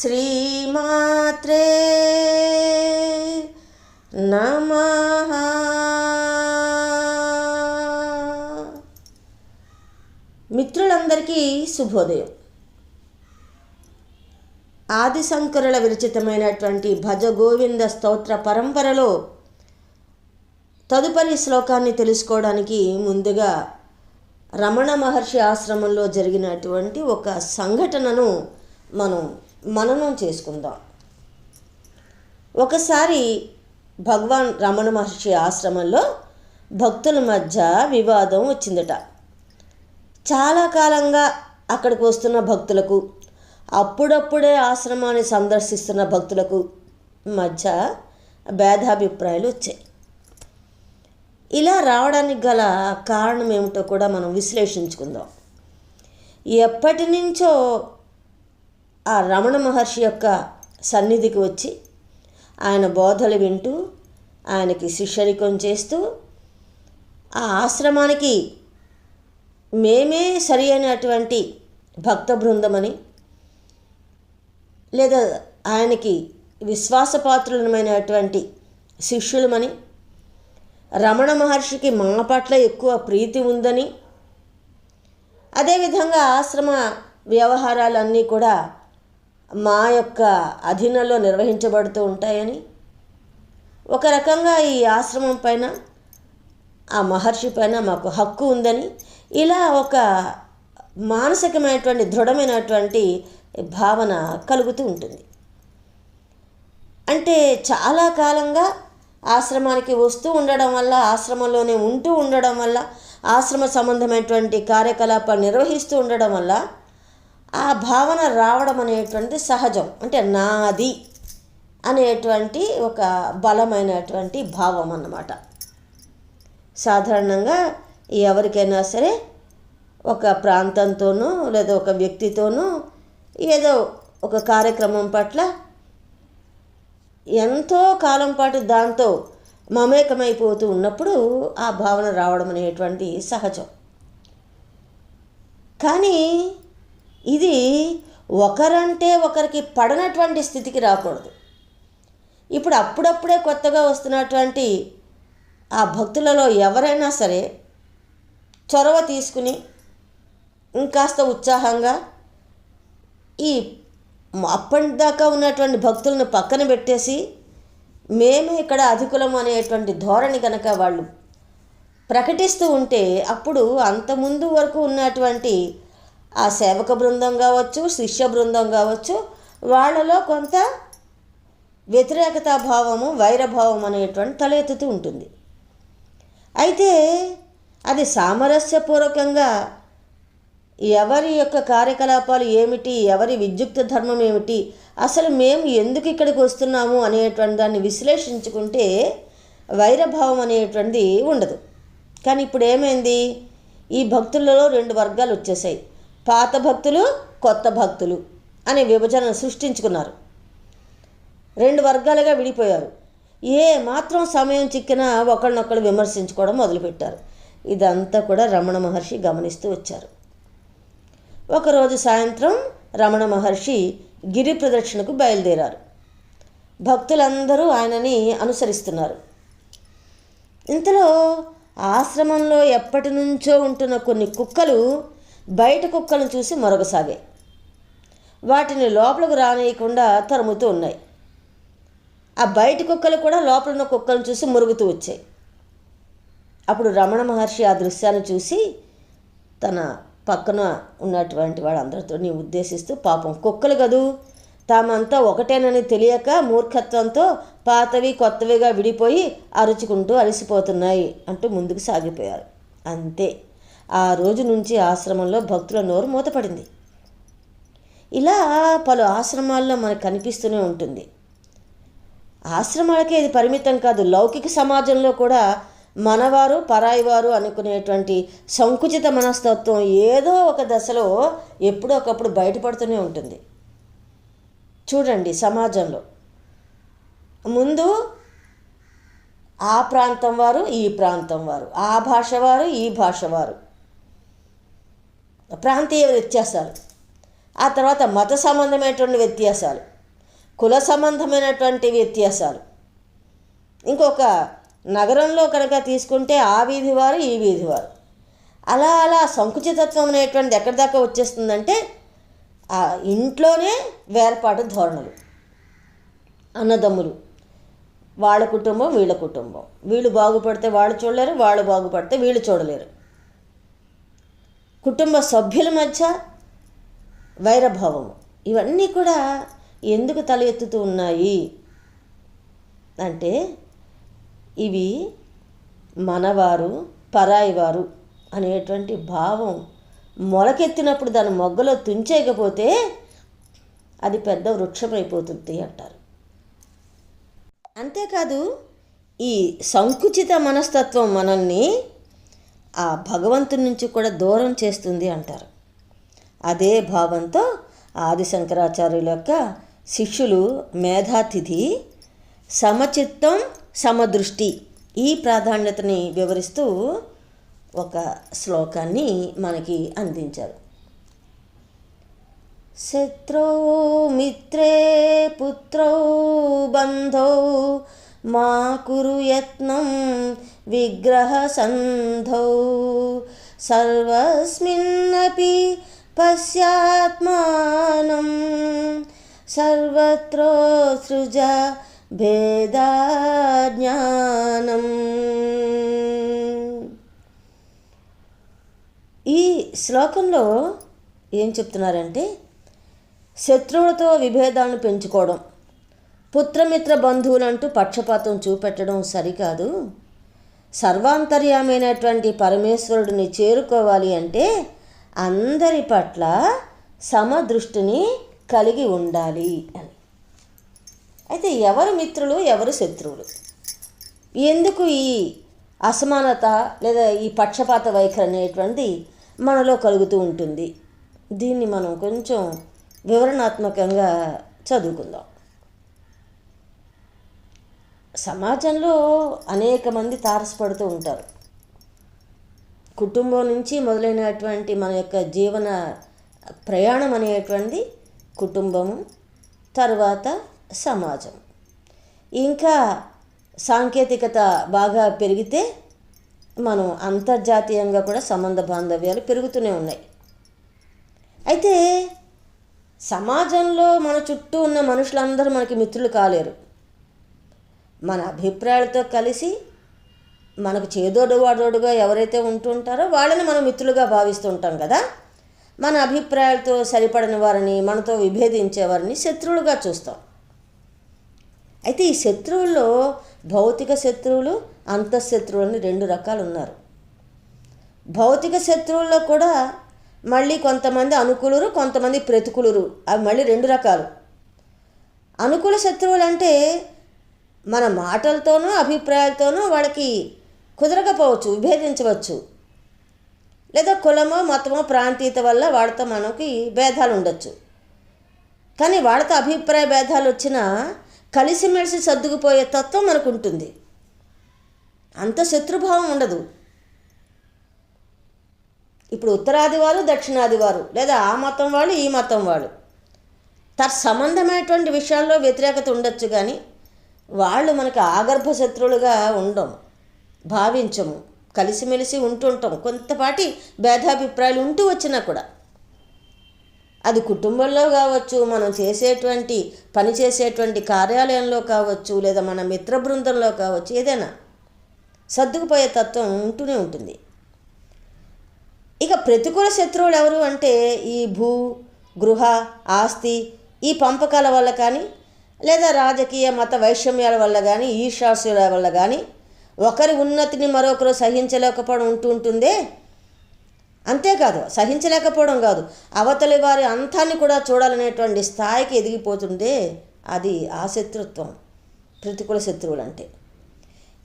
శ్రీమాత్రే నమ. మిత్రులందరికీ శుభోదయం. ఆదిశంకరుల విరచితమైనటువంటి భజ గోవింద స్తోత్ర పరంపరలో తదుపరి శ్లోకాన్ని తెలుసుకోవడానికి ముందుగా రమణ మహర్షి ఆశ్రమంలో జరిగినటువంటి ఒక సంఘటనను మనం మననం చేసుకుందాం. ఒకసారి భగవాన్ రమణ మహర్షి ఆశ్రమంలో భక్తుల మధ్య వివాదం వచ్చిందట. చాలా కాలంగా అక్కడికి వస్తున్న భక్తులకు అప్పుడప్పుడే ఆశ్రమాన్ని సందర్శిస్తున్న భక్తులకు మధ్య భేదాభిప్రాయాలు వచ్చాయి. ఇలా రావడానికి గల కారణం ఏమిటో కూడా మనం విశ్లేషించుకుందాం. ఎప్పటి నుంచో ఆ రమణ మహర్షి యొక్క సన్నిధికి వచ్చి ఆయన బోధలు వింటూ ఆయనకి శిష్యరికం చేస్తూ ఆ ఆశ్రమానికి మేమే సరి అయినటువంటి భక్త బృందమని లేదా ఆయనకి విశ్వాసపాత్రులమైనటువంటి శిష్యులమని రమణ మహర్షికి మా పట్ల ఎక్కువ ప్రీతి ఉందని అదేవిధంగా ఆశ్రమ వ్యవహారాలన్నీ కూడా మా యొక్క అధీనంలో నిర్వహించబడుతూ ఉంటాయని ఒక రకంగా ఈ ఆశ్రమం పైన ఆ మహర్షి పైన మాకు హక్కు ఉందని ఇలా ఒక మానసికమైనటువంటి దృఢమైనటువంటి భావన కలుగుతూ ఉంటుంది. అంటే చాలా కాలంగా ఆశ్రమానికి వస్తూ ఉండడం వల్ల ఆశ్రమంలోనే ఉంటూ ఉండడం వల్ల ఆశ్రమ సంబంధమైనటువంటి కార్యకలాపాలు నిర్వహిస్తూ ఉండడం వల్ల ఆ భావన రావడం అనేటువంటి సహజం. అంటే నాది అనేటువంటి ఒక బలమైనటువంటి భావం అన్నమాట. సాధారణంగా ఎవరికైనా సరే ఒక ప్రాంతంతోనూ లేదా ఒక వ్యక్తితోనూ ఏదో ఒక కార్యక్రమం పట్ల ఎంతో కాలం పాటు దాంతో మమేకమైపోతూ ఉన్నప్పుడు ఆ భావన రావడం అనేటువంటి సహజం. కానీ ఇది ఒకరంటే ఒకరికి పడనటువంటి స్థితికి రాకూడదు. ఇప్పుడు అప్పుడప్పుడే కొత్తగా వస్తున్నటువంటి ఆ భక్తులలో ఎవరైనా సరే చొరవ తీసుకుని ఇంకాస్త ఉత్సాహంగా ఈ అప్పటిదాకా ఉన్నటువంటి భక్తులను పక్కన పెట్టేసి మేమే ఇక్కడ అధికులం అనేటువంటి ధోరణి కనుక వాళ్ళు ప్రకటిస్తూ ఉంటే అప్పుడు అంతకుముందు వరకు ఉన్నటువంటి ఆ సేవక బృందం కావచ్చు శిష్య బృందం కావచ్చు వాళ్ళలో కొంత వ్యతిరేకతా భావము వైరభావం అనేటువంటి తలెత్తుతూ ఉంటుంది. అయితే అది సామరస్యపూర్వకంగా ఎవరి యొక్క కార్యకలాపాలు ఏమిటి ఎవరి విద్యుక్త ధర్మం ఏమిటి అసలు మేము ఎందుకు ఇక్కడికి వస్తున్నాము అనేటువంటి దాన్ని విశ్లేషించుకుంటే వైరభావం అనేటువంటిది ఉండదు. కానీ ఇప్పుడు ఏమైంది? ఈ భక్తులలో రెండు వర్గాలు వచ్చేసాయి. పాత భక్తులు కొత్త భక్తులు అనే విభజనను సృష్టించుకున్నారు. రెండు వర్గాలుగా విడిపోయారు. ఏ మాత్రం సమయం చిక్కినా ఒకళ్ళనొక్కడు విమర్శించుకోవడం మొదలుపెట్టారు. ఇదంతా కూడా రమణ మహర్షి గమనిస్తూ వచ్చారు. ఒకరోజు సాయంత్రం రమణ మహర్షి గిరి ప్రదక్షిణకు బయలుదేరారు. భక్తులందరూ ఆయనని అనుసరిస్తున్నారు. ఇంతలో ఆశ్రమంలో ఎప్పటి నుంచో ఉంటున్న కొన్ని కుక్కలు బయట కుక్కలను చూసి మరొకసాగాయి వాటిని లోపలికి రానియకుండా తరుముతూ ఉన్నాయి. ఆ బయట కుక్కలు కూడా లోపల ఉన్న కుక్కలను చూసి మురుగుతూ వచ్చాయి. అప్పుడు రమణ మహర్షి ఆ దృశ్యాన్ని చూసి తన పక్కన ఉన్నటువంటి వాళ్ళందరితో ఉద్దేశిస్తూ పాపం కుక్కలు కదూ తామంతా ఒకటేనని తెలియక మూర్ఖత్వంతో పాతవి కొత్తవిగా విడిపోయి అరుచుకుంటూ అలసిపోతున్నాయి అంటూ ముందుకు సాగిపోయారు. అంతే. ఆ రోజు నుంచి ఆశ్రమంలో భక్తుల నోరు మూతపడింది. ఇలా పలు ఆశ్రమాల్లో మనకు కనిపిస్తూనే ఉంటుంది. ఆశ్రమాలకే ఇది పరిమితం కాదు. లౌకిక సమాజంలో కూడా మనవారు పరాయివారు అనుకునేటువంటి సంకుచిత మనస్తత్వం ఏదో ఒక దశలో ఎప్పుడో ఒకప్పుడు బయటపడుతూనే ఉంటుంది. చూడండి సమాజంలో. ముందు ఆ ప్రాంతం వారు ఈ ప్రాంతం వారు. ఆ భాష వారు ఈ భాష వారు. ప్రాంతీయ వ్యత్యాసాలు. ఆ తర్వాత మత సంబంధమైనటువంటి వ్యత్యాసాలు కుల సంబంధమైనటువంటి వ్యత్యాసాలు. ఇంకొక నగరంలో కనుక తీసుకుంటే ఆ వీధి వారు ఈ వీధి వారు. అలా అలా సంకుచితత్వం అనేటువంటిది ఎక్కడి దాకా వచ్చేస్తుందంటే ఆ ఇంట్లోనే వేర్పాటు ధోరణులు. అన్నదమ్ములు. వాళ్ళ కుటుంబం వీళ్ళ కుటుంబం. వీళ్ళు బాగుపడితే వాళ్ళు చూడలేరు వాళ్ళు బాగుపడితే వీళ్ళు చూడలేరు. కుటుంబ సభ్యుల మధ్య వైరభావము. ఇవన్నీ కూడా ఎందుకు తల ఎత్తుతూ ఉన్నాయి? అంటే ఇవి మనవారు పరాయివారు అనేటువంటి భావం మొలకెత్తినప్పుడు దాని మొగ్గలో తుంచేయకపోతే అది పెద్ద వృక్షమైపోతుంది అంటారు. అంతేకాదు ఈ సంకుచిత మనస్తత్వం మనల్ని ఆ భగవంతుడి నుంచి కూడా దూరం చేస్తుంది అంటారు. అదే భావంతో ఆది శంకరాచార్యుల యొక్క శిష్యులు మేధాతిథి సమచిత్తం సమదృష్టి ఈ ప్రాధాన్యతని వివరిస్తూ ఒక శ్లోకాన్ని మనకి అందించారు. శత్రో మిత్రే పుత్రౌ బంధౌ మా కురు యత్నం విగ్రహ సంధౌ సర్వస్మిన్నపి పశ్యాత్మానం. సర్వత్రో సృజ భేదాజ్ఞానం. ఈ శ్లోకంలో ఏం చెప్తున్నారంటే శత్రువులతో విభేదాలను పెంచుకోవడం. పుత్రమిత్ర బంధువులంటూ పక్షపాతం చూపెట్టడం సరికాదు. సర్వాంతర్యామైనటువంటి పరమేశ్వరుడిని చేరుకోవాలి అంటే అందరి పట్ల సమదృష్టిని కలిగి ఉండాలి అని. అయితే ఎవరు మిత్రులు ఎవరు శత్రువులు? ఎందుకు ఈ అసమానత లేదా ఈ పక్షపాత వైఖరి అనేటువంటిది మనలో కలుగుతూ ఉంటుంది? దీన్ని మనం కొంచెం వివరణాత్మకంగా చదువుకుందాం. సమాజంలో అనేక మంది తారసపడుతూ ఉంటారు. కుటుంబం నుంచి మొదలైనటువంటి మన యొక్క జీవన ప్రయాణం అనేటువంటిది కుటుంబము తర్వాత సమాజం. ఇంకా సాంకేతికత బాగా పెరిగితే మనం అంతర్జాతీయంగా కూడా సంబంధ బాంధవ్యాలు పెరుగుతూనే ఉన్నాయి. అయితే సమాజంలో మన చుట్టూ ఉన్న మనుషులందరూ మనకి మిత్రులు కాలేరు. మన అభిప్రాయాలతో కలిసి మనకు చేదోడు వాడోడుగా ఎవరైతే ఉంటుంటారో వాళ్ళని మనం మిత్రులుగా భావిస్తుంటాం కదా. మన అభిప్రాయాలతో సరిపడని వారిని మనతో విభేదించే వారిని శత్రువులుగా చూస్తాం. అయితే ఈ శత్రువుల్లో భౌతిక శత్రువులు అంతఃశత్రువులు అని రెండు రకాలు ఉన్నారు భౌతిక శత్రువుల్లో కూడా మళ్ళీ కొంతమంది అనుకూలురు కొంతమంది ప్రతికూలురు అవి మళ్ళీ రెండు రకాలు. అనుకూల శత్రువులు అంటే మన మాటలతోనూ అభిప్రాయాలతోనూ వాళ్ళకి కుదరకపోవచ్చు విభేదించవచ్చు. లేదా కులమో మతమో ప్రాంతీయత వల్ల వాళ్ళతో మనకి భేదాలు ఉండొచ్చు కానీ వాళ్ళతో అభిప్రాయ భేదాలు వచ్చినా కలిసిమెలిసి సర్దుకుపోయే తత్వం మనకు ఉంటుంది అంత శత్రుభావం ఉండదు. ఇప్పుడు ఉత్తరాది వారు దక్షిణాది వారు లేదా ఆ మతం వాళ్ళు ఈ మతం వాళ్ళు. తత్సంబంధమైనటువంటి విషయాల్లో వ్యతిరేకత ఉండొచ్చు కానీ వాళ్ళు మనకు ఆగర్భ శత్రువులుగా ఉండం భావించము కలిసిమెలిసి ఉంటుంటాం. కొంతపాటి భేదాభిప్రాయాలు ఉంటూ వచ్చినా కూడా. అది కుటుంబంలో కావచ్చు మనం చేసేటువంటి పని చేసేటువంటి కార్యాలయంలో కావచ్చు లేదా మన మిత్ర బృందంలో కావచ్చు ఏదైనా సర్దుకుపోయే తత్వం ఉంటూనే ఉంటుంది. ఇక ప్రతికూల శత్రువులు ఎవరు అంటే ఈ భూ గృహ ఆస్తి ఈ పంపకాల వల్ల కానీ లేదా రాజకీయ మత వైషమ్యాల వల్ల కానీ ఈర్షాసుల వల్ల కానీ ఒకరి ఉన్నతిని మరొకరు సహించలేకపోవడం ఉంటూ ఉంటుందే? అంతేకాదు సహించలేకపోవడం కాదు. అవతలి వారి అంతాన్ని కూడా చూడాలనేటువంటి స్థాయికి ఎదిగిపోతుంటే అది ఆ శత్రుత్వం ప్రతికూల శత్రువులు అంటే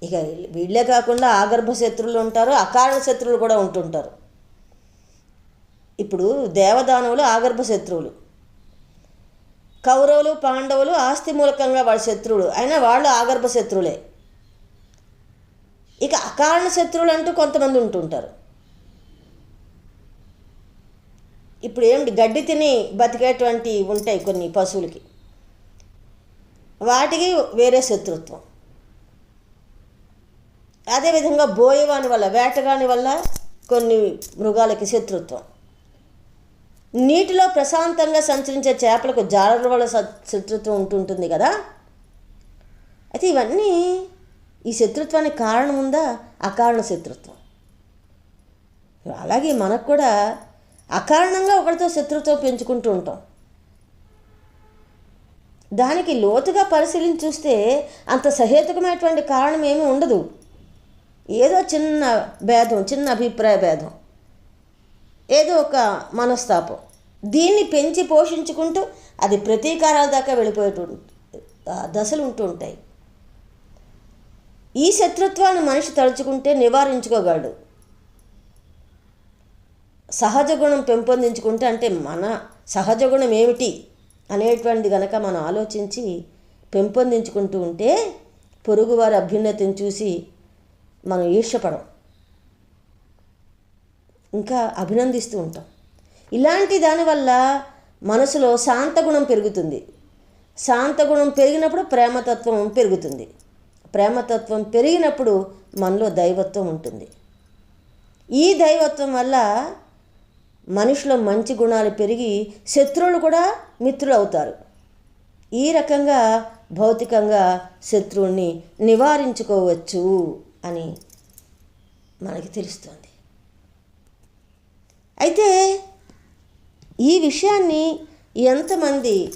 ఇక వీళ్ళే కాకుండా ఆగర్భ శత్రువులు ఉంటారు అకారణ శత్రువులు కూడా ఉంటుంటారు ఇప్పుడు దేవదానవులు ఆగర్భ శత్రువులు. కౌరవులు పాండవులు ఆస్తి మూలకంగా వాళ్ళ శత్రువులు అయినా వాళ్ళు ఆగర్భ శత్రువులే. ఇక అకారణ శత్రువులు అంటూ కొంతమంది ఉంటుంటారు. ఇప్పుడు ఏమిటి గడ్డి తిని బతికేటువంటి ఉంటాయి కొన్ని పశువులకి. వాటికి వేరే శత్రుత్వం. అదేవిధంగా బోయవాని వల్ల వేటగాని వల్ల కొన్ని మృగాలకి శత్రుత్వం. నీటిలో ప్రశాంతంగా సంచరించే చేపలకు జాలర్ల వల్ల శత్రుత్వం ఉంటుంటుంది కదా? అయితే ఇవన్నీ ఈ శత్రుత్వానికి కారణం ఉందా? అకారణ శత్రుత్వం. అలాగే మనకు కూడా అకారణంగా ఒకరితో శత్రుత్వం పెంచుకుంటూ ఉంటాం. దానికి లోతుగా పరిశీలించి చూస్తే అంత సహేతుకమైనటువంటి కారణం ఏమీ ఉండదు. ఏదో చిన్న భేదం చిన్న అభిప్రాయ భేదం. ఏదో ఒక మనస్తాపం. దీన్ని పెంచి పోషించుకుంటూ అది ప్రతీకారాల దాకా వెళ్ళిపోయేటు దశలు ఉంటూ ఉంటాయి. ఈ శత్రుత్వాన్ని మనిషి తలుచుకుంటే నివారించుకోగలడు. సహజ గుణం పెంపొందించుకుంటే అంటే మన సహజ గుణం ఏమిటి అనేటువంటిది గనక మనం ఆలోచించి పెంపొందించుకుంటూ ఉంటే పొరుగువారి అభ్యున్నతిని చూసి మనం ఈర్షపడం ఇంకా అభినందిస్తూ ఉంటాం. ఇలాంటి దానివల్ల మనసులో శాంతగుణం పెరుగుతుంది. శాంతగుణం పెరిగినప్పుడు ప్రేమతత్వం పెరుగుతుంది. ప్రేమతత్వం పెరిగినప్పుడు మనలో దైవత్వం ఉంటుంది. ఈ దైవత్వం వల్ల మనిషిలో మంచి గుణాలు పెరిగి శత్రువులు కూడా మిత్రులు అవుతారు ఈ రకంగా భౌతికంగా శత్రువుని నివారించుకోవచ్చు అని మనకి తెలుస్తుంది. అయితే ఈ విషయాన్ని ఎంతమంది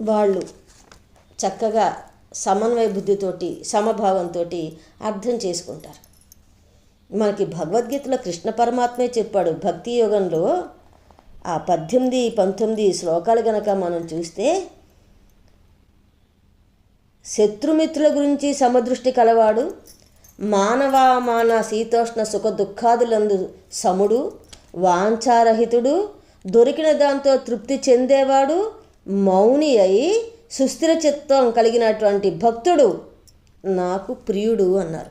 వాళ్ళు చక్కగా సమన్వయ బుద్ధితోటి సమభావంతో అర్థం చేసుకుంటారు. మనకి భగవద్గీతలో కృష్ణ పరమాత్మే చెప్పాడు భక్తి యోగంలో ఆ పద్దెనిమిది పంతొమ్మిది శ్లోకాలు గనక మనం చూస్తే శత్రుమిత్రుల గురించి సమదృష్టి కలవాడు మానవామాన శీతోష్ణ సుఖ దుఃఖాదులందు సముడు వాంఛారహితుడు దొరికిన దాంతో తృప్తి చెందేవాడు మౌని అయి సుస్థిర చిత్తం కలిగినటువంటి భక్తుడు నాకు ప్రియుడు అన్నారు.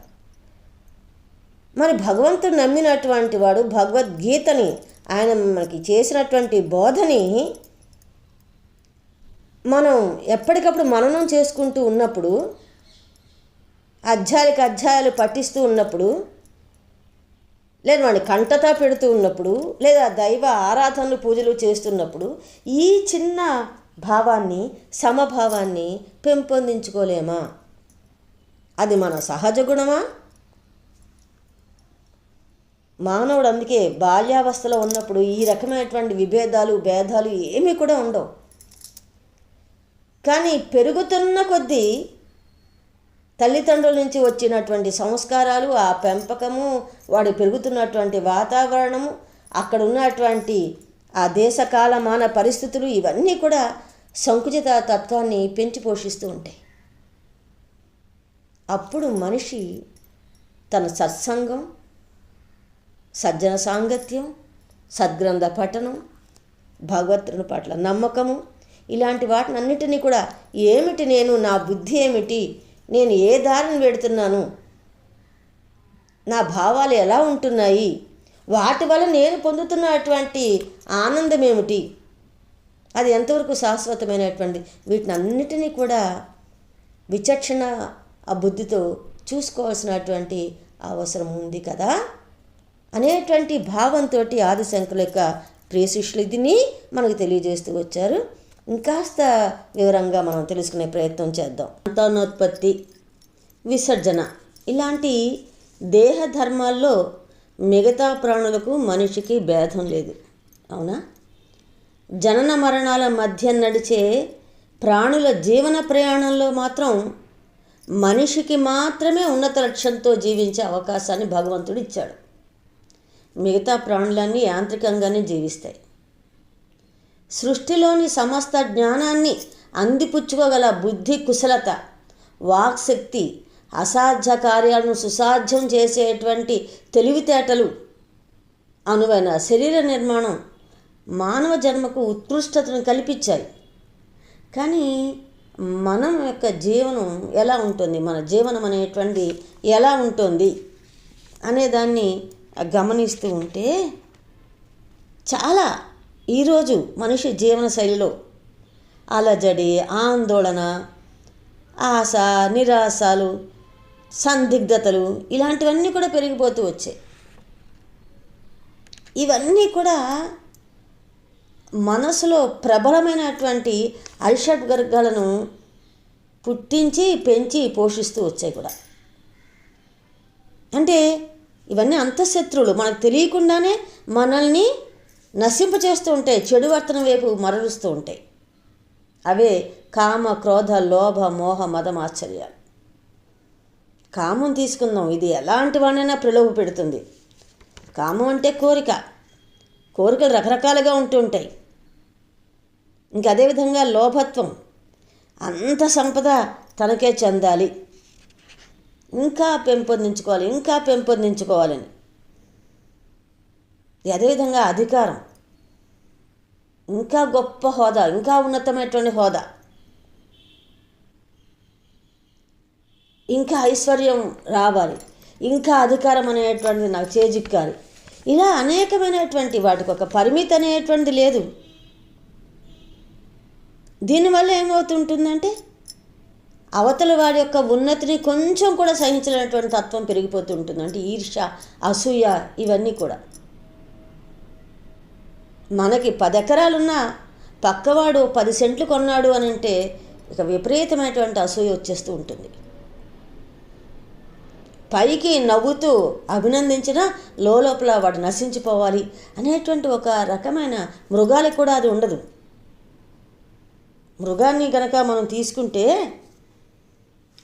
మరి భగవంతుడు నమ్మినటువంటి వాడు భగవద్గీతని ఆయన మనకి చేసినటువంటి బోధని మనం ఎప్పటికప్పుడు మననం చేసుకుంటూ ఉన్నప్పుడు అధ్యాయాలకు అధ్యాయాలు పఠిస్తూ ఉన్నప్పుడు లేదు వాడిని కంటతా పెడుతూ ఉన్నప్పుడు లేదా దైవ ఆరాధనలు పూజలు చేస్తున్నప్పుడు ఈ చిన్న భావాన్ని సమభావాన్ని పెంపొందించుకోలేమా? అది మన సహజ గుణమా? మానవుడు అందుకే బాల్యావస్థలో ఉన్నప్పుడు ఈ రకమైనటువంటి విభేదాలు భేదాలు ఏమీ కూడా ఉండవు. కానీ పెరుగుతున్న కొద్దీ తల్లిదండ్రుల నుంచి వచ్చినటువంటి సంస్కారాలు ఆ పెంపకము వాడు పెరుగుతున్నటువంటి వాతావరణము అక్కడ ఉన్నటువంటి ఆ దేశ కాలమాన పరిస్థితులు ఇవన్నీ కూడా సంకుచిత తత్వాన్ని పెంచి పోషిస్తూ ఉంటాయి. అప్పుడు మనిషి తన సత్సంగం సజ్జన సాంగత్యం సద్గ్రంథ పఠనం భగవత్తుని పట్ల నమ్మకము ఇలాంటి వాటినన్నిటినీ కూడా ఏమిటి నేను నా బుద్ధి ఏమిటి నేను ఏ దారిని వెడుతున్నాను? నా భావాలు ఎలా ఉంటున్నాయి? వాటి వల్ల నేను పొందుతున్నటువంటి ఆనందం ఏమిటి అది ఎంతవరకు శాశ్వతమైనటువంటి వీటిని అన్నిటినీ కూడా విచక్షణ ఆ బుద్ధితో చూసుకోవాల్సినటువంటి అవసరం ఉంది కదా? అనేటువంటి భావంతో ఆదిశంకుల యొక్క ప్రియ శిష్యులు దీన్ని మనకు తెలియజేస్తూ వచ్చారు. ఇంకాస్త వివరంగా మనం తెలుసుకునే ప్రయత్నం చేద్దాం. సంతానోత్పత్తి విసర్జన ఇలాంటి దేహ ధర్మాల్లో మిగతా ప్రాణులకు మనిషికి భేదం లేదు. అవునా? జనన మరణాల మధ్య నడిచే ప్రాణుల జీవన ప్రయాణంలో మాత్రం మనిషికి మాత్రమే ఉన్నత లక్ష్యంతో జీవించే అవకాశాన్ని భగవంతుడు ఇచ్చాడు. మిగతా ప్రాణులన్నీ యాంత్రికంగానే జీవిస్తాయి. సృష్టిలోని సమస్త జ్ఞానాన్ని అందిపుచ్చుకోగల బుద్ధి కుశలత వాక్శక్తి అసాధ్య కార్యాలను సుసాధ్యం చేసేటువంటి తెలివితేటలు అనువైన శరీర నిర్మాణం మానవ జన్మకు ఉత్కృష్టతను కల్పించాయి. కానీ మనం యొక్క జీవనం ఎలా ఉంటుంది? మన జీవనం అనేటువంటి ఎలా ఉంటుంది? అనేదాన్ని గమనిస్తూ ఉంటే చాలా ఈరోజు మనిషి జీవన శైలిలో అలజడి ఆందోళన ఆశ నిరాశలు సందిగ్ధతలు ఇలాంటివన్నీ కూడా పెరిగిపోతూ వచ్చాయి. ఇవన్నీ కూడా మనసులో ప్రబలమైనటువంటి అరిషడ్ వర్గాలను పుట్టించి పెంచి పోషిస్తూ వచ్చాయి కూడా. అంటే ఇవన్నీ అంతఃశత్రువులు. మనకు తెలియకుండానే మనల్ని నశింపచేస్తూ ఉంటాయి చెడు వర్తన వైపు మరలుస్తూ ఉంటాయి. అవే కామ క్రోధ లోభ మోహ మదం ఆశ్చర్యాలు కామం తీసుకుందాం. ఇది ఎలాంటి వాడినైనా ప్రలోభ పెడుతుంది. కామం అంటే కోరిక. కోరికలు రకరకాలుగా ఉంటూ ఉంటాయి. అదేవిధంగా లోభత్వం. అంత సంపద తనకే చెందాలి. ఇంకా పెంపొందించుకోవాలి. ఇంకా పెంపొందించుకోవాలని. అదేవిధంగా అధికారం. ఇంకా గొప్ప హోదా ఇంకా ఉన్నతమైనటువంటి హోదా. ఇంకా ఐశ్వర్యం రావాలి. ఇంకా అధికారం అనేటువంటిది నాకు చేజిక్కాలి. ఇలా అనేకమైనటువంటి వాటికి ఒక పరిమితి అనేటువంటిది లేదు. దీనివల్ల ఏమవుతుంటుందంటే అవతల వాడి యొక్క ఉన్నతిని కొంచెం కూడా సహించలేనటువంటి తత్వం పెరిగిపోతుంటుంది అంటే ఈర్ష అసూయ ఇవన్నీ కూడా. మనకి పది ఎకరాలున్నా పక్కవాడు పది సెంట్లు కొన్నాడు అని అంటే ఇక విపరీతమైనటువంటి అసూయ వచ్చేస్తూ ఉంటుంది. పైకి నవ్వుతూ అభినందించినా లోపల వాడు నశించిపోవాలి అనేటువంటి ఒక రకమైన మృగాలకు కూడా అది ఉండదు. మృగాన్ని కనుక మనం తీసుకుంటే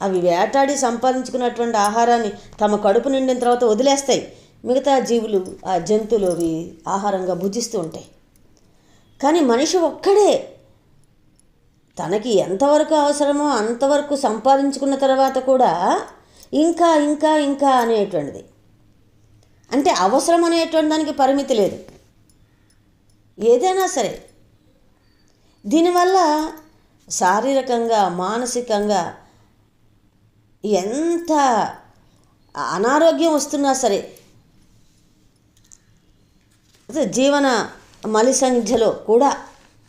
అవి వేటాడి సంపాదించుకున్నటువంటి ఆహారాన్ని తమ కడుపు నిండిన తర్వాత వదిలేస్తాయి. మిగతా జీవులు ఆ జంతువులు అవి ఆహారంగా భుజిస్తూ ఉంటాయి. కానీ మనిషి ఒక్కడే. తనకి ఎంతవరకు అవసరమో అంతవరకు సంపాదించుకున్న తర్వాత కూడా ఇంకా ఇంకా ఇంకా అనేటువంటిది. అంటే అవసరం అనేటువంటి దానికి పరిమితి లేదు. ఏదైనా సరే. దీనివల్ల శారీరకంగా మానసికంగా ఎంత అనారోగ్యం వస్తున్నా సరే. జీవన జీవన కూడా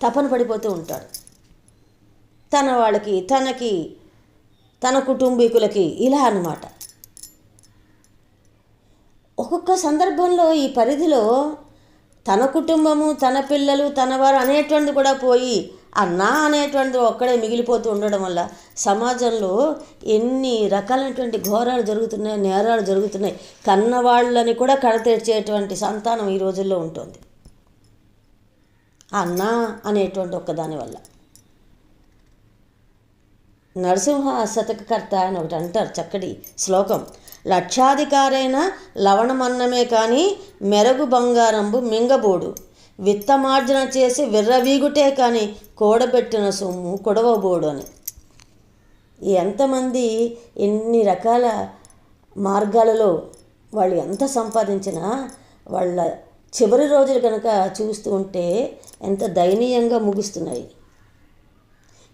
తపన పడిపోతూ ఉంటాడు. తన వాళ్ళకి తనకి తన కుటుంబీకులకి ఇలా అన్నమాట. ఒక్కొక్క సందర్భంలో ఈ పరిధిలో తన కుటుంబము తన పిల్లలు తన వారు అనేటువంటిది కూడా పోయి ఆ నా అనేటువంటిది ఒక్కడే మిగిలిపోతూ ఉండడం వల్ల సమాజంలో ఎన్ని రకాలైనటువంటి ఘోరాలు జరుగుతున్నాయి నేరాలు జరుగుతున్నాయి కన్నవాళ్ళని కూడా కడతెరిచేటువంటి సంతానం ఈ రోజుల్లో ఉంటుంది. అన్న అనేటువంటి ఒక్కదాని వల్ల. నరసింహ శతకకర్త అని ఒకటి అంటారు చక్కటి శ్లోకం. లక్షాధికారైన లవణమన్నమే కానీ మెరగు బంగారంబు మింగబోడు. విత్తమార్జన చేసి విర్రవీగుటే కానీ కూడబెట్టిన సొమ్ము కొడవబోడు అని. ఎంతమంది ఎన్ని రకాల మార్గాలలో వాళ్ళు ఎంత సంపాదించినా వాళ్ళ చివరి రోజులు కనుక చూస్తూ ఉంటే ఎంత దయనీయంగా ముగుస్తున్నాయి.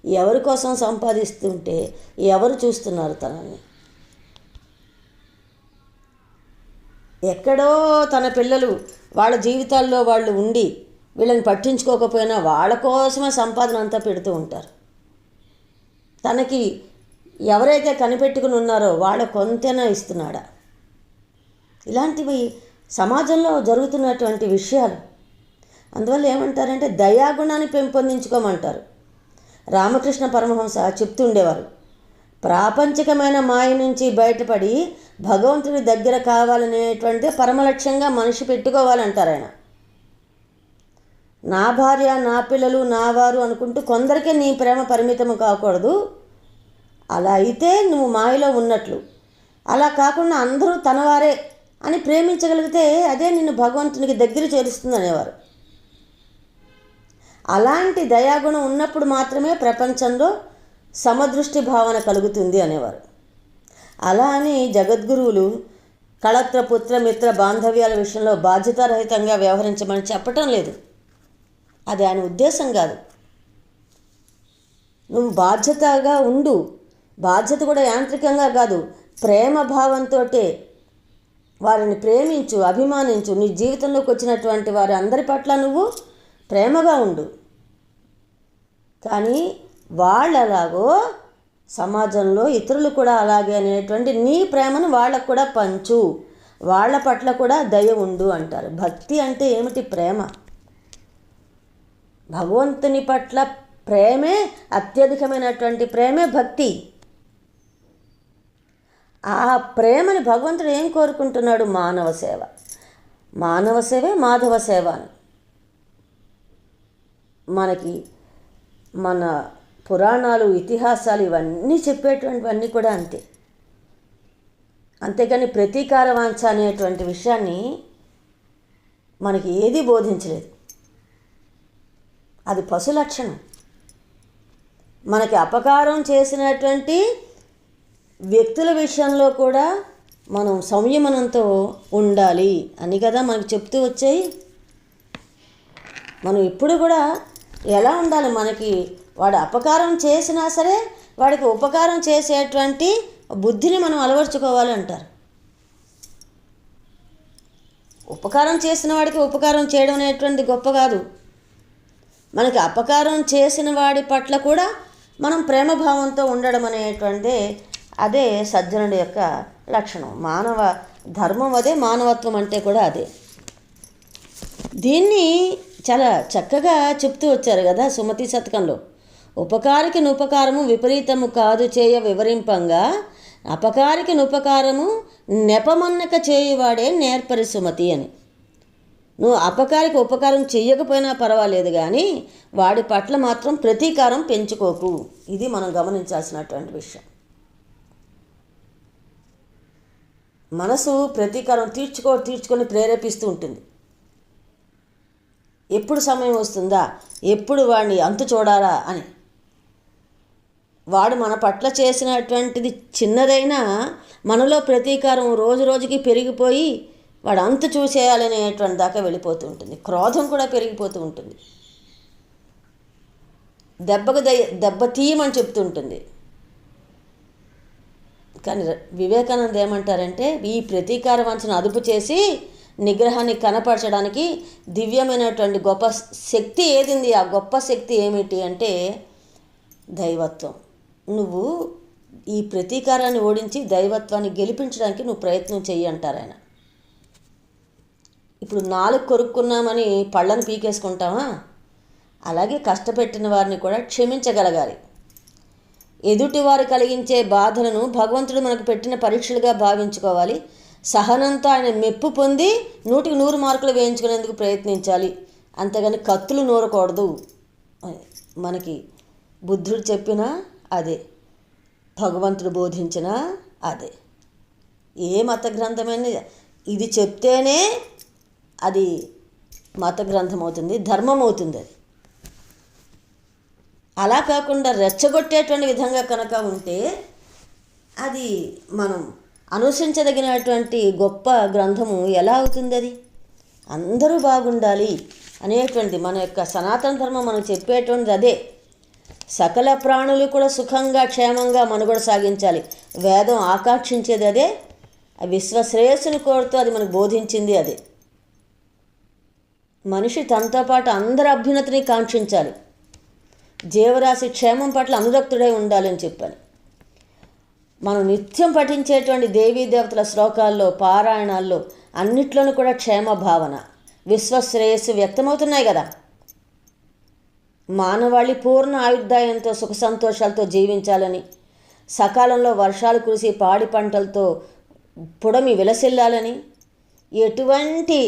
ఎవరి కోసం సంపాదిస్తుంటే ఎవరు చూస్తున్నారు తనని? ఎక్కడో తన పిల్లలు వాళ్ళ జీవితాల్లో వాళ్ళు ఉండి వీళ్ళని పట్టించుకోకపోయినా వాళ్ళ కోసమే సంపాదన అంతా పెడుతూ ఉంటారు. తనకి ఎవరైతే కనిపెట్టుకుని ఉన్నారో వాళ్ళ కొంతైనా ఇస్తున్నాడా? ఇలాంటివి సమాజంలో జరుగుతున్నటువంటి విషయాలు అందువల్ల ఏమంటారంటే దయాగుణాన్ని పెంపొందించుకోమంటారు. రామకృష్ణ పరమహంస చెప్తుండేవారు ప్రాపంచికమైన మాయ నుంచి బయటపడి భగవంతుడి దగ్గర కావాలనేటువంటి పరమలక్ష్యంగా మనిషి పెట్టుకోవాలంటారు ఆయన నా భార్య నా పిల్లలు నా వారు అనుకుంటూ కొందరికే నీ ప్రేమ పరిమితం కాకూడదు. అలా అయితే నువ్వు మాయలో ఉన్నట్లు. అలా కాకుండా అందరూ తనవారే అని ప్రేమించగలిగితే అదే నిన్ను భగవంతునికి దగ్గర చేరుస్తుంది అనేవారు అలాంటి దయాగుణం ఉన్నప్పుడు మాత్రమే ప్రపంచంలో సమదృష్టి భావన కలుగుతుంది అనేవారు. అలా అని జగద్గురువులు కళత్ర పుత్ర మిత్ర బాంధవ్యాల విషయంలో బాధ్యతారహితంగా వ్యవహరించమని చెప్పటం లేదు. అది ఆయన ఉద్దేశం కాదు. నువ్వు బాధ్యతగా ఉండు. బాధ్యత కూడా యాంత్రికంగా కాదు. ప్రేమ భావంతో వారిని ప్రేమించు అభిమానించు. నీ జీవితంలోకి వచ్చినటువంటి వారి అందరి పట్ల నువ్వు ప్రేమగా ఉండు. కానీ వాళ్ళు ఎలాగో సమాజంలో ఇతరులు కూడా అలాగే అనేటువంటి నీ ప్రేమను వాళ్ళకు కూడా పంచు. వాళ్ళ పట్ల కూడా దయ ఉండు అంటారు. భక్తి అంటే ఏమిటి ప్రేమ? భగవంతుని పట్ల ప్రేమే అత్యధికమైనటువంటి ప్రేమే భక్తి. ఆ ప్రేమని భగవంతుడు ఏం కోరుకుంటున్నాడు? మానవ సేవ. మానవ సేవే మాధవ సేవ అని. మనకి మన పురాణాలు ఇతిహాసాలు ఇవన్నీ చెప్పేటువంటివన్నీ కూడా అంతే. అంతేకాని ప్రతీకార వాంఛ అనేటువంటి విషయాన్ని మనకి ఏది బోధించలేదు. అది పశు లక్షణం. మనకి అపకారం చేసినటువంటి వ్యక్తుల విషయంలో కూడా మనం సంయమనంతో ఉండాలి అని కదా మనకు చెప్తూ వచ్చాయి. మనం ఇప్పుడు కూడా ఎలా ఉండాలి మనకి? వాడు అపకారం చేసినా సరే వాడికి ఉపకారం చేసేటువంటి బుద్ధిని మనం అలవర్చుకోవాలి అంటారు. ఉపకారం చేసిన వాడికి ఉపకారం చేయడం అనేటువంటి గొప్ప కాదు. మనకి అపకారం చేసిన వాడి పట్ల కూడా మనం ప్రేమభావంతో ఉండడం అనేటువంటిదే అదే సజ్జనుడి యొక్క లక్షణం. మానవ ధర్మం అదే మానవత్వం అంటే కూడా అదే. దీన్ని చాలా చక్కగా చెప్తూ వచ్చారు కదా సుమతి శతకంలో ఉపకారికి నుపకారము విపరీతము కాదు చేయ వివరింపంగా అపకారికి నుపకారము నెపమన్నక చేయువాడే నేర్పరి సుమతి అని. నువ్వు అపకారికి ఉపకారం చెయ్యకపోయినా పర్వాలేదు కానీ వాడి పట్ల మాత్రం ప్రతీకారం పెంచుకోకు ఇది మనం గమనించాల్సినటువంటి విషయం. మనసు ప్రతీకారం తీర్చుకో తీర్చుకొని ప్రేరేపిస్తూ ఉంటుంది. ఎప్పుడు సమయం వస్తుందా? ఎప్పుడు వాడిని అంతు చూడాలా అని. వాడు మన పట్ల చేసినటువంటిది చిన్నదైనా మనలో ప్రతీకారం రోజు రోజుకి పెరిగిపోయి వాడు అంతు చూసేయాలనేటువంటి దాకా వెళ్ళిపోతూ ఉంటుంది. క్రోధం కూడా పెరిగిపోతూ ఉంటుంది. దెబ్బకు దయ దెబ్బ తీయమని చెప్తుంటుంది కానీ వివేకానంద ఏమంటారంటే ఈ ప్రతీకార వంచను అదుపు చేసి నిగ్రహాన్ని కనపరచడానికి దివ్యమైనటువంటి గొప్ప శక్తి ఏదింది? ఆ గొప్ప శక్తి ఏమిటి అంటే దైవత్వం. నువ్వు ఈ ప్రతీకారాన్ని ఓడించి దైవత్వాన్ని గెలిపించడానికి నువ్వు ప్రయత్నం చెయ్యి అంటారు ఆయన. ఇప్పుడు నాలుగు కొరుక్కున్నామని పళ్ళను పీకేసుకుంటామా? అలాగే కష్టపెట్టిన వారిని కూడా క్షమించగలగాలి. ఎదుటివారు కలిగించే బాధలను భగవంతుడు మనకు పెట్టిన పరీక్షలుగా భావించుకోవాలి. సహనంతో ఆయన మెప్పు పొంది నూటికి నూరు మార్కులు వేయించుకునేందుకు ప్రయత్నించాలి. అంతేగాని కత్తులు నూరకూడదు. మనకి బుద్ధుడు చెప్పినా అదే. భగవంతుడు బోధించిన అదే. ఏ మత గ్రంథమైనా ఇది చెప్తేనే అది మత గ్రంథం అవుతుంది ధర్మం అవుతుంది అది. అలా కాకుండా రెచ్చగొట్టేటువంటి విధంగా కనుక ఉంటే అది మనం అనుసరించదగినటువంటి గొప్ప గ్రంథము ఎలా అవుతుంది అది? అందరూ బాగుండాలి అనేటువంటి మన యొక్క సనాతన ధర్మం మనం చెప్పేటువంటిది అదే. సకల ప్రాణులు కూడా సుఖంగా క్షేమంగా మనుగడ సాగించాలి. వేదం ఆకాంక్షించేది అదే. విశ్వశ్రేయస్సును కోరుతూ అది మనకు బోధించింది అదే. మనిషి తనతో పాటు అందరి అభ్యున్నతిని కాంక్షించాలి. జీవరాశి క్షేమం పట్ల అనురక్తుడై ఉండాలని చెప్పాలి. మనం నిత్యం పఠించేటువంటి దేవీ దేవతల శ్లోకాల్లో పారాయణాల్లో అన్నిట్లోనూ కూడా క్షేమ భావన విశ్వశ్రేయస్సు వ్యక్తమవుతున్నాయి కదా. మానవాళి పూర్ణ ఆయుర్దాయంతో సుఖ సంతోషాలతో జీవించాలని సకాలంలో వర్షాలు కురిసి పాడి పంటలతో పొడమి విలసిల్లాలని ఎటువంటి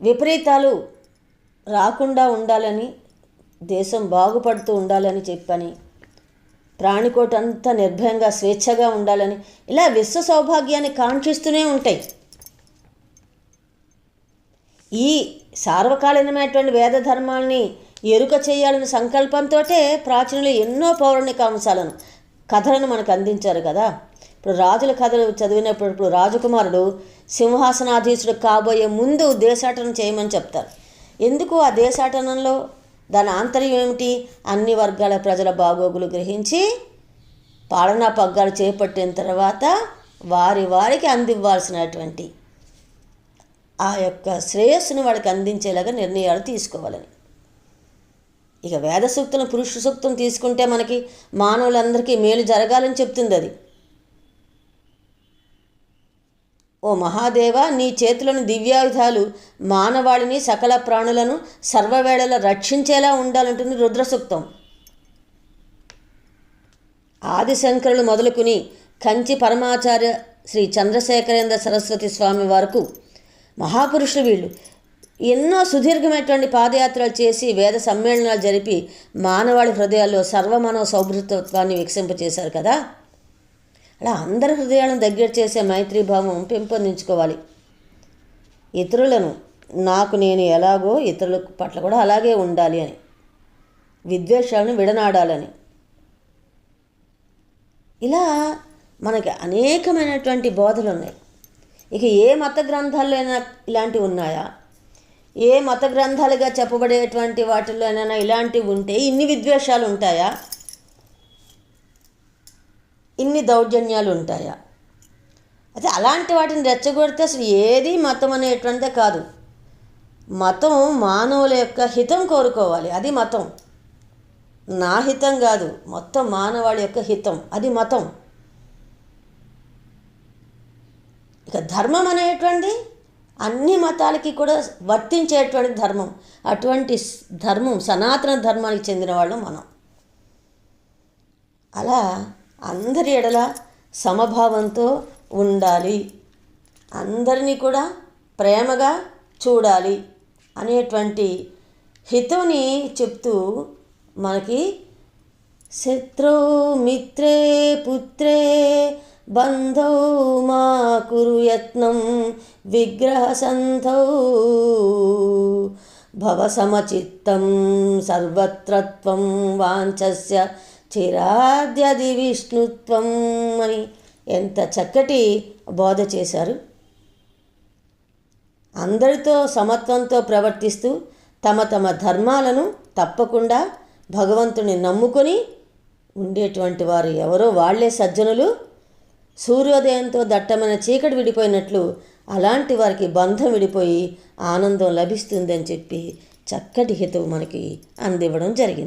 విపరీతాలు రాకుండా ఉండాలని దేశం బాగుపడుతూ ఉండాలని చెప్పని ప్రాణికోట అంతా నిర్భయంగా స్వేచ్ఛగా ఉండాలని ఇలా విశ్వ సౌభాగ్యాన్ని కాంక్షిస్తూనే ఉంటాయి. ఈ సార్వకాలీనమైనటువంటి వేద ధర్మాల్ని ఎరుక చేయాలనే సంకల్పంతో ప్రాచీనులు ఎన్నో పౌరాణిక అంశాలను కథలను మనకు అందించారు కదా. ఇప్పుడు రాజుల కథలు చదివినప్పుడు ఇప్పుడు రాజకుమారుడు సింహాసనాధీశుడు కాబోయే ముందు దేశాటన చేయమని చెప్తారు. ఎందుకు ఆ దేశాటనంలో దాని ఆంతర్యం ఏమిటి? అన్ని వర్గాల ప్రజల బాగోగులు గ్రహించి పాలనా పగ్గాలు చేపట్టిన తర్వాత వారి వారికి అందివ్వాల్సినటువంటి ఆ యొక్క శ్రేయస్సును వాళ్ళకి అందించేలాగా నిర్ణయాలు తీసుకోవాలని. ఇక వేద సూక్తులను పురుష సూక్తం తీసుకుంటే మనకి మానవులందరికీ మేలు జరగాలని చెప్తుంది అది. ఓ మహాదేవ నీ చేతులను దివ్యాయుధాలు మానవాళిని సకల ప్రాణులను సర్వవేళల రక్షించేలా ఉండాలంటుంది రుద్రసూక్తం. ఆదిశంకరులు మొదలుకుని కంచి పరమాచార్య శ్రీ చంద్రశేఖరేంద్ర సరస్వతి స్వామి వరకు మహాపురుషులు వీళ్ళు. ఎన్నో సుదీర్ఘమైనటువంటి పాదయాత్రలు చేసి వేద సమ్మేళనాలు జరిపి మానవాళి హృదయాల్లో సర్వమానవ సౌభృతత్వాన్ని వికసింపచేశారు కదా. అలా అందరి హృదయాలను దగ్గర చేసే మైత్రీభావం పెంపొందించుకోవాలి. ఇతరులను నాకు నేను ఎలాగో ఇతరుల పట్ల కూడా అలాగే ఉండాలి అని విద్వేషాలను విడనాడాలని. ఇలా మనకి అనేకమైనటువంటి బోధలు ఉన్నాయి. ఇక ఏ మత గ్రంథాల్లో అయినా ఇలాంటివి ఉన్నాయా? ఏ మత గ్రంథాలుగా చెప్పబడేటువంటి వాటిల్లో వాటిల్లోనైనా ఇలాంటివి ఉంటే ఇన్ని విద్వేషాలు ఉంటాయా? ఇన్ని దౌర్జన్యాలు ఉంటాయా? అయితే అలాంటి వాటిని రెచ్చగొడితే అసలు ఏది మతం అనేటువంటిదే కాదు. మతం మానవుల యొక్క హితం కోరుకోవాలి. అది మతం. నా హితం కాదు. మొత్తం మానవాళి యొక్క హితం. అది మతం. ఇక ధర్మం అనేటువంటి అన్ని మతాలకి కూడా వర్తించేటువంటి ధర్మం. అటువంటి ధర్మం సనాతన ధర్మానికి చెందిన వాళ్ళు మనం. అలా అందరి ఎడల సమభావంతో ఉండాలి. అందరినీ కూడా ప్రేమగా చూడాలి అనేటువంటి హితవుని చెప్తూ మనకి శత్రు మిత్రే పుత్రే బంధౌ మా కురు యత్నం విగ్రహ సంధౌ భవ సమచిత్తం సర్వత్రత్వం వాంఛస్య చిరాద్యది విష్ణుత్వం అని ఎంత చక్కటి బోధ చేశారు. అందరితో సమత్వంతో ప్రవర్తిస్తూ తమ తమ ధర్మాలను తప్పకుండా భగవంతుని నమ్ముకొని ఉండేటువంటి వారు ఎవరో వాళ్ళే సజ్జనులు. సూర్యోదయంతో దట్టమైన చీకటి విడిపోయినట్లు అలాంటి వారికి బంధం విడిపోయి ఆనందం లభిస్తుందని చెప్పి చక్కటి హితవు మనకి అందివ్వడం జరిగింది.